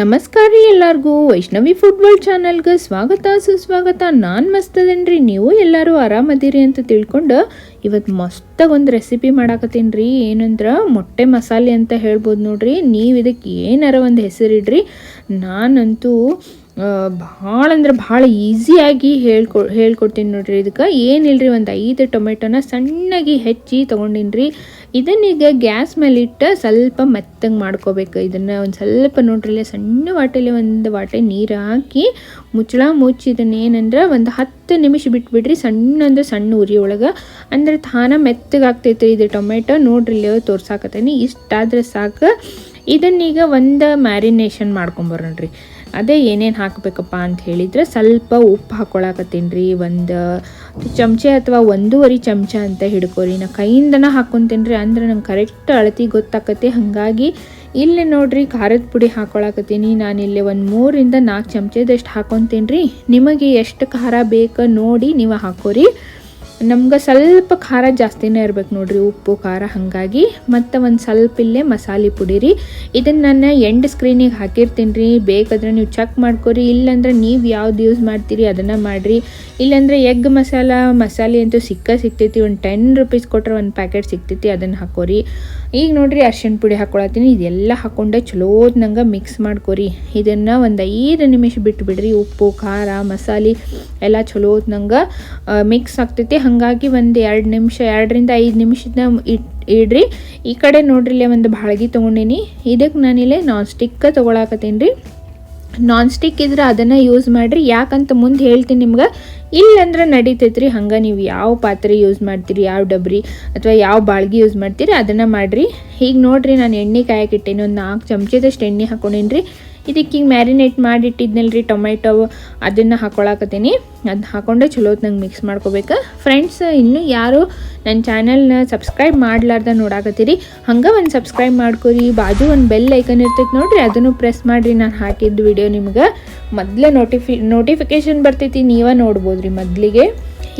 ನಮಸ್ಕಾರ ರೀ ಎಲ್ಲರಿಗೂ. ವೈಷ್ಣವಿ ಫುಟ್ಬಾಲ್ ಚಾನಲ್ಗೆ ಸ್ವಾಗತ, ಸುಸ್ವಾಗತ. ನಾನು ಮಸ್ತದೇನ್ರಿ, ನೀವು ಎಲ್ಲರೂ ಆರಾಮದಿರಿ ಅಂತ ತಿಳ್ಕೊಂಡು ಇವತ್ತು ಮಸ್ತಾಗಿ ಒಂದು ರೆಸಿಪಿ ಮಾಡಾಕತ್ತೀನಿ ರೀ ಏನಂದ್ರೆ, ಮೊಟ್ಟೆ ಮಸಾಲೆ ಅಂತ ಹೇಳ್ಬೋದು ನೋಡ್ರಿ. ನೀವು ಇದಕ್ಕೆ ಏನಾರ ಒಂದು ಹೆಸರಿಡ್ರಿ. ನಾನಂತೂ ಭಾಳ ಅಂದ್ರೆ ಭಾಳ ಈಸಿಯಾಗಿ ಹೇಳ್ಕೊ, ಹೇಳ್ಕೊಡ್ತೀನಿ ನೋಡ್ರಿ ಇದಕ್ಕೆ. ಏನಿಲ್ರಿ ಒಂದು ಐದು ಟೊಮೆಟೊನ ಸಣ್ಣಗೆ ಹೆಚ್ಚಿ ತೊಗೊಂಡಿನ್ರಿ. ಇದನ್ನೀಗ ಗ್ಯಾಸ್ ಮೇಲೆ ಇಟ್ಟು ಸ್ವಲ್ಪ ಮೆತ್ತಗೆ ಮಾಡ್ಕೋಬೇಕು. ಇದನ್ನು ಒಂದು ಸ್ವಲ್ಪ ನೋಡ್ರಿ ಸಣ್ಣ ವಾಟೆಲಿ ಒಂದು ವಾಟೆ ನೀರು ಹಾಕಿ ಮುಚ್ಚಳ ಮುಚ್ಚಿ ಇದನ್ನ ಏನಂದ್ರೆ ಒಂದು ಹತ್ತು ನಿಮಿಷ ಬಿಟ್ಬಿಡ್ರಿ ಸಣ್ಣ ಅಂದ್ರೆ ಸಣ್ಣ ಉರಿ ಒಳಗೆ. ಅಂದ್ರೆ ತಾನ ಮೆತ್ತಗಾಗ್ತೈತೆ ಇದು ಟೊಮೆಟೊ. ನೋಡ್ರಿ ತೋರ್ಸಾಕತ್ತೀನಿ. ಇಷ್ಟಾದ್ರೆ ಸಾಕು. ಇದನ್ನೀಗ ಒಂದು ಮ್ಯಾರಿನೇಷನ್ ಮಾಡ್ಕೊಂಬರೋಣ್ರಿ ಅದೇ ಏನೇನು ಹಾಕಬೇಕಪ್ಪ ಅಂತ ಹೇಳಿದ್ರೆ ಸ್ವಲ್ಪ ಉಪ್ಪು ಹಾಕ್ಕೊಳಕತ್ತೀನಿ ರೀ. ಒಂದು ಚಮಚೆ ಅಥವಾ ಒಂದೂವರೆ ಚಮಚ ಅಂತ ಹಿಡ್ಕೊರಿ. ನಾ ಕೈಯಿಂದನ ಹಾಕ್ಕೊತೀನಿ ರೀ, ಅಂದ್ರೆ ನಂಗೆ ಕರೆಕ್ಟ್ ಅಳತಿ ಗೊತ್ತಾಕತ್ತೆ. ಹಾಗಾಗಿ ಇಲ್ಲಿ ನೋಡ್ರಿ, ಖಾರದ ಪುಡಿ ಹಾಕೊಳಕತ್ತೀನಿ. ಇಲ್ಲಿ ಒಂದು ಮೂರಿಂದ ನಾಲ್ಕು ಚಮಚದಷ್ಟು ಹಾಕೊತೀನಿ ರೀ. ನಿಮಗೆ ಎಷ್ಟು ಖಾರ ಬೇಕು ನೋಡಿ ನೀವು ಹಾಕೋರಿ. ನಮ್ಗೆ ಸ್ವಲ್ಪ ಖಾರ ಜಾಸ್ತಿನೇ ಇರ್ಬೇಕು ನೋಡ್ರಿ. ಉಪ್ಪು, ಖಾರ ಹಾಗಾಗಿ. ಮತ್ತು ಒಂದು ಸ್ವಲ್ಪ ಇಲ್ಲೇ ಮಸಾಲೆ ಪುಡಿ ರೀ. ಇದನ್ನು ನಾನು ಎಂಡ್ ಸ್ಕ್ರೀನಿಗೆ ಹಾಕಿರ್ತೀನಿ ರೀ. ಬೇಕಾದ್ರೆ ನೀವು ಚೆಕ್ ಮಾಡ್ಕೊರಿ. ಇಲ್ಲಾಂದ್ರೆ ನೀವು ಯಾವ್ದು ಯೂಸ್ ಮಾಡ್ತೀರಿ ಅದನ್ನು ಮಾಡಿರಿ. ಇಲ್ಲಾಂದ್ರೆ ಎಗ್ ಮಸಾಲ, ಮಸಾಲೆ ಅಂತೂ ಸಿಕ್ಕ ಸಿಕ್ತೈತಿ ಒಂದು ಟೆನ್ ರುಪೀಸ್ ಕೊಟ್ಟರೆ ಒಂದು ಪ್ಯಾಕೆಟ್ ಸಿಕ್ತೈತಿ ಅದನ್ನು ಹಾಕೋರಿ. ಈಗ ನೋಡಿರಿ ಅರ್ಶಿಣ ಪುಡಿ ಹಾಕೊಳತ್ತೀನಿ. ಇದೆಲ್ಲ ಹಾಕೊಂಡೆ ಚಲೋದ್ನಂಗೆ ಮಿಕ್ಸ್ ಮಾಡ್ಕೊರಿ. ಇದನ್ನು ಒಂದು ಐದು ನಿಮಿಷ ಬಿಟ್ಟು ಬಿಡ್ರಿ ಉಪ್ಪು, ಖಾರ, ಮಸಾಲೆ ಎಲ್ಲ ಚಲೋದ್ನಂಗೆ ಮಿಕ್ಸ್ ಆಗ್ತೈತಿ. ಹಾಗಾಗಿ ಒಂದು ಎರಡು ನಿಮಿಷ, ಎರಡರಿಂದ ಐದು ನಿಮಿಷದ ಇಟ್, ಇಡ್ರಿ. ಈ ಕಡೆ ನೋಡ್ರಿ ಇಲ್ಲೇ ಒಂದು ಬಾಳ್ಗಿ ತೊಗೊಂಡಿನಿ. ಇದಕ್ಕೆ ನಾನಿಲ್ಲೇ ನಾನ್ ಸ್ಟಿಕ್ಕ ತೊಗೊಳಕತ್ತೀನಿ ರೀ. ನಾನ್ ಸ್ಟಿಕ್ ಇದ್ರೆ ಅದನ್ನು ಯೂಸ್ ಮಾಡಿರಿ. ಯಾಕಂತ ಮುಂದೆ ಹೇಳ್ತೀನಿ ನಿಮ್ಗೆ. ಇಲ್ಲಂದ್ರೆ ನಡೀತೈತ್ರಿ. ಹಂಗೆ ನೀವು ಯಾವ ಪಾತ್ರೆ ಯೂಸ್ ಮಾಡ್ತೀರಿ, ಯಾವ ಡಬ್ರಿ ಅಥವಾ ಯಾವ ಬಾಳ್ಗಿ ಯೂಸ್ ಮಾಡ್ತೀರಿ, ಅದನ್ನು ಮಾಡಿರಿ. ಈಗ ನೋಡಿರಿ, ನಾನು ಎಣ್ಣೆ ಕಾಯಕ್ಕಿಟ್ಟೇನಿ ಒಂದು ನಾಲ್ಕು ಚಮಚದಷ್ಟು ಎಣ್ಣೆ ಹಾಕೊಂಡೇನಿ ಇದಕ್ಕೆ ಹಿಂಗೆ ಮ್ಯಾರಿನೇಟ್ ಮಾಡಿಟ್ಟಿದ್ನಲ್ಲ ರೀ ಟೊಮೆಟೊ ಅದನ್ನು ಹಾಕೊಳಕತ್ತೀನಿ. ಅದು ಹಾಕೊಂಡೆ ಚಲೋ ನಂಗೆ ಮಿಕ್ಸ್ ಮಾಡ್ಕೋಬೇಕು. ಫ್ರೆಂಡ್ಸ್ ಇನ್ನೂ ಯಾರು ನನ್ನ ಚಾನಲ್ನ ಸಬ್ಸ್ಕ್ರೈಬ್ ಮಾಡ್ಲಾರ್ದ ನೋಡಾಕತ್ತೀರಿ, ಹಂಗೆ ಒಂದು ಸಬ್ಸ್ಕ್ರೈಬ್ ಮಾಡ್ಕೊರಿ. ಬಾಜು ಒಂದು ಬೆಲ್ ಐಕನ್ ಇರ್ತೈತೆ ನೋಡಿರಿ, ಅದನ್ನು ಪ್ರೆಸ್ ಮಾಡಿರಿ. ನಾನು ಹಾಕಿದ್ದು ವಿಡಿಯೋ ನಿಮ್ಗೆ ಮೊದಲೇ ನೋಟಿಫಿ ನೋಟಿಫಿಕೇಷನ್ ಬರ್ತೈತಿ, ನೀವೇ ನೋಡ್ಬೋದು ರೀ ಮೊದಲಿಗೆ.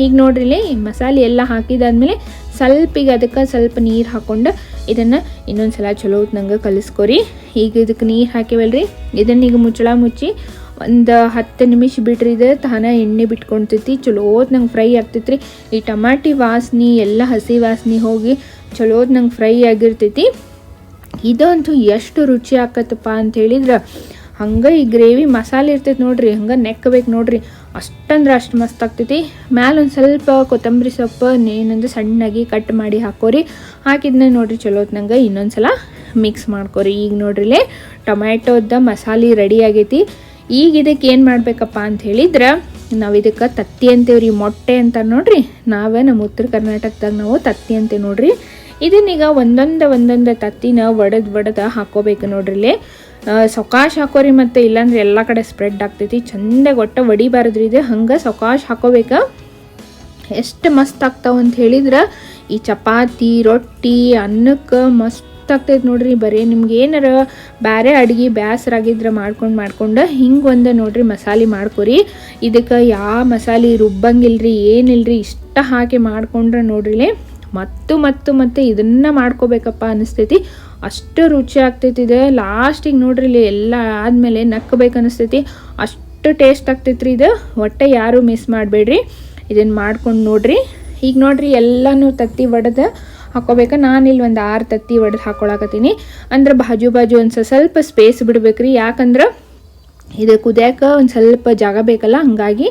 ಈಗ ನೋಡ್ರಿ ಮಸಾಲೆ ಎಲ್ಲ ಹಾಕಿದಾದ್ಮೇಲೆ ಸ್ವಲ್ಪ ಈಗ ಅದಕ್ಕೆ ಸ್ವಲ್ಪ ನೀರು ಹಾಕ್ಕೊಂಡು ಇದನ್ನು ಇನ್ನೊಂದು ಸಲ ಚಲೋ ನಂಗೆ ಕಲಿಸ್ಕೊರಿ. ಈಗ ಇದಕ್ಕೆ ನೀರು ಹಾಕಿವಲ್ರಿ. ಇದನ್ನ ಈಗ ಮುಚ್ಚಳ ಮುಚ್ಚಿ ಒಂದು ಹತ್ತು ನಿಮಿಷ ಬಿಟ್ರಿ ಇದು ತಾನ ಎಣ್ಣೆ ಬಿಟ್ಕೊಳ್ತೈತಿ ಚಲೋತ್ ನಂಗೆ ಫ್ರೈ ಆಗ್ತೈತಿ ರೀ ಈ ಟಮಾಟಿ ವಾಸನೆ, ಎಲ್ಲ ಹಸಿ ವಾಸನೆ ಹೋಗಿ ಚಲೋತ್ ನಂಗೆ ಫ್ರೈ ಆಗಿರ್ತೈತಿ. ಇದಂತೂ ಎಷ್ಟು ರುಚಿ ಆಕತ್ತಪ್ಪ ಅಂತ ಹೇಳಿದ್ರೆ ಹಂಗೆ ಈ ಗ್ರೇವಿ ಮಸಾಲೆ ಇರ್ತೈತೆ ನೋಡ್ರಿ. ಹಂಗೆ ನೆಕ್ಕಬೇಕು ನೋಡ್ರಿ. ಅಷ್ಟಂದ್ರೆ ಅಷ್ಟು ಮಸ್ತ್ ಆಗ್ತೈತಿ. ಮ್ಯಾಲೆ ಒಂದು ಸ್ವಲ್ಪ ಕೊತ್ತಂಬರಿ ಸೊಪ್ಪು ಏನಂದ್ರೆ ಸಣ್ಣಾಗಿ ಕಟ್ ಮಾಡಿ ಹಾಕೋರಿ. ಹಾಕಿದ್ನ ನೋಡ್ರಿ ಚಲೋ ನಂಗೆ. ಇನ್ನೊಂದು ಸಲ ಮಿಕ್ಸ್ ಮಾಡ್ಕೋರಿ. ಈಗ ನೋಡ್ರಿಲೇ, ಟೊಮ್ಯಾಟೋದ ಮಸಾಲೆ ರೆಡಿ ಆಗೈತಿ. ಈಗ ಇದಕ್ಕೆ ಏನು ಮಾಡಬೇಕಪ್ಪ ಅಂತ ಹೇಳಿದ್ರೆ ನಾವು ಇದಕ್ಕೆ ತತ್ತಿ ಅಂತೇವ್ರಿ, ಮೊಟ್ಟೆ ಅಂತ ನೋಡ್ರಿ. ನಾವೇ ನಮ್ಮ ಉತ್ತರ ಕರ್ನಾಟಕದಾಗ ನಾವು ತತ್ತಿ ಅಂತ ನೋಡ್ರಿ. ಇದನ್ನೀಗ ಒಂದೊಂದು ಒಂದೊಂದು ತತ್ತಿನ ಒಡೆದು ಒಡೆದ ಹಾಕೋಬೇಕು ಇಲ್ಲಿ. ಸೊಕಾಶ್ ಹಾಕೋರಿ ಮತ್ತು ಇಲ್ಲಾಂದ್ರೆ ಎಲ್ಲ ಕಡೆ ಸ್ಪ್ರೆಡ್ ಆಗ್ತೈತಿ. ಚಂದಾಗಿ ಒಟ್ಟು ಒಡಿಬಾರದ್ರಿ ಇದು. ಹಂಗೆ ಸೊಕಾಶ್ ಹಾಕೋಬೇಕ. ಎಷ್ಟು ಮಸ್ತ್ ಆಗ್ತಾವ ಅಂತ ಹೇಳಿದ್ರೆ, ಈ ಚಪಾತಿ, ರೊಟ್ಟಿ, ಅನ್ನಕ್ಕೆ ಮಸ್ತ್ ಆಗ್ತೈತೆ ನೋಡ್ರಿ, ಬರೀ ನಿಮ್ಗೆ ಏನಾರ ಬೇರೆ ಅಡುಗೆ ಬೇಸರಾಗಿದ್ರೆ ಮಾಡ್ಕೊಂಡು ಮಾಡ್ಕೊಂಡು ಹಿಂಗೆ ಒಂದು ನೋಡ್ರಿ ಮಸಾಲೆ ಮಾಡ್ಕೊರಿ. ಇದಕ್ಕೆ ಯಾವ ಮಸಾಲೆ ರುಬ್ಬಂಗಿಲ್ರಿ, ಏನಿಲ್ರಿ, ಇಷ್ಟ ಹಾಕಿ ಮಾಡ್ಕೊಂಡ್ರೆ ನೋಡ್ರಿ ಮತ್ತು ಮತ್ತು ಮತ್ತೆ ಇದನ್ನು ಮಾಡ್ಕೋಬೇಕಪ್ಪ ಅನಿಸ್ತೈತಿ. ಅಷ್ಟು ರುಚಿ ಆಗ್ತೈತಿ ಇದು. ಲಾಸ್ಟಿಗೆ ನೋಡ್ರಿ ಇಲ್ಲಿ ಎಲ್ಲ ಆದಮೇಲೆ ನಕ್ಕಬೇಕು ಅನಿಸ್ತೈತಿ. ಅಷ್ಟು ಟೇಸ್ಟ್ ಆಗ್ತೈತ್ರಿ ಇದು. ಒಟ್ಟೆ ಯಾರು ಮಿಸ್ ಮಾಡಬೇಡ್ರಿ. ಇದನ್ನು ಮಾಡ್ಕೊಂಡು ನೋಡ್ರಿ. ಈಗ ನೋಡ್ರಿ ಎಲ್ಲನೂ ತತ್ತಿ ಒಡೆದು ಹಾಕೋಬೇಕು. ಇಲ್ಲಿ ಒಂದು ಆರು ತತ್ತಿ ಒಡೆದು ಹಾಕೊಳಕತ್ತೀನಿ. ಅಂದ್ರೆ ಬಾಜು ಬಾಜು ಒಂದು ಸ್ವಲ್ಪ ಸ್ಪೇಸ್ ಬಿಡ್ಬೇಕ್ರಿ. ಯಾಕಂದ್ರೆ ಇದು ಕುದಿಯಾಕ ಒಂದು ಸ್ವಲ್ಪ ಜಾಗ ಬೇಕಲ್ಲ, ಹಾಗಾಗಿ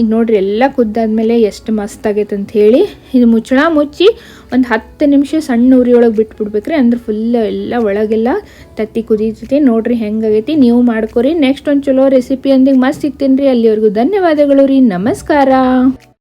ಈಗ ನೋಡ್ರಿ ಎಲ್ಲ ಕುದ್ದಾದ್ಮೇಲೆ ಎಷ್ಟು ಮಸ್ತ್ ಆಗೈತೆ ಅಂತ ಹೇಳಿ ಇದು ಮುಚ್ಚಳ ಮುಚ್ಚಿ ಒಂದು ಹತ್ತು ನಿಮಿಷ ಸಣ್ಣ ಉರಿಯೊಳಗೆ ಬಿಟ್ಬಿಡ್ಬೇಕ್ರಿ. ಅಂದ್ರೆ ಫುಲ್ ಎಲ್ಲ ಒಳಗೆಲ್ಲ ತತ್ತಿ ಕುದೀತೈತಿ. ನೋಡ್ರಿ ಹೆಂಗಾಗೈತಿ ನೀವು ಮಾಡ್ಕೊರಿ. ನೆಕ್ಸ್ಟ್ ಒಂದು ಚಲೋ ರೆಸಿಪಿ ಅಂದಿಗೆ ಮಸ್ತ್ ಸಿಗ್ತೀನಿ ರೀ. ಅಲ್ಲಿವರೆಗೂ ಧನ್ಯವಾದಗಳು ರೀ. ನಮಸ್ಕಾರ.